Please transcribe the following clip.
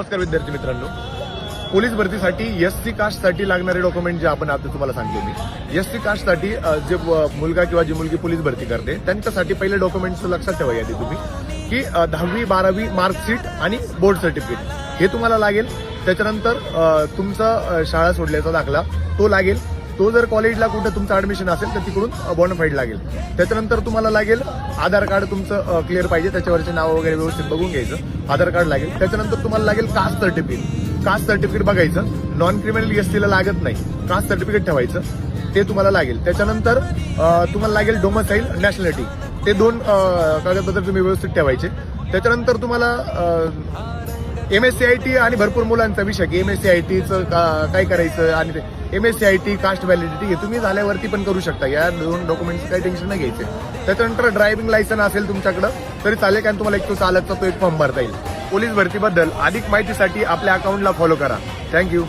नमस्कार विद्यार्थी मित्रांनो. पोलीस भरतीसाठी एस सी कास्टसाठी लागणारे डॉक्युमेंट जे आपण आता तुम्हाला सांगतो मी. एस सी कास्टसाठी जे मुलगा किंवा जी मुलगी पोलीस भरती करते त्यांच्यासाठी पहिले डॉक्युमेंट्स लक्षात ठेवा यादी तुम्ही. की दहावी बारावी मार्कशीट आणि बोर्ड सर्टिफिकेट. हे तुम्हाला लागेल. त्याच्यानंतर तुमचा शाळा सोडल्याचा दाखला तो लागेल. तो जर कॉलेजला कुठं तुमचं ऍडमिशन असेल तर तिकडून बॉनफाईड लागेल. त्याच्यानंतर तुम्हाला लागेल आधार कार्ड तुमचं क्लिअर पाहिजे. त्याच्यावरचे नाव वगैरे व्यवस्थित बघून घ्यायचं. आधार कार्ड लागेल. त्याच्यानंतर तुम्हाला लागेल कास्ट सर्टिफिकेट कास्ट सर्टिफिकेट बघायचं. नॉन क्रिमिनल एसटीला लागत नाही. कास्ट सर्टिफिकेट ठेवायचं. ते तुम्हाला लागेल. त्याच्यानंतर तुम्हाला लागेल डोमसाईल नॅशनॅलिटी ते दोन कागदपत्र तुम्ही व्यवस्थित ठेवायचे. त्याच्यानंतर तुम्हाला M S C I T आणि भरपूर मुलांचा विषय की एम एस सी आय टीचं काय करायचं आणि M S C I T caste validity हे तुम्ही झाल्यावरती पण करू शकता. या दोन डॉक्युमेंटचं काही टेन्शन नाही घ्यायचे. त्याच्यानंतर ड्रायव्हिंग लायसन असेल तुमच्याकडं तरी चालेल कारण तुम्हाला एक तो चालकचा तो एक फॉर्म भरता येईल. पोलीस भरतीबद्दल अधिक माहितीसाठी आपल्या अकाउंटला फॉलो करा. थँक्यू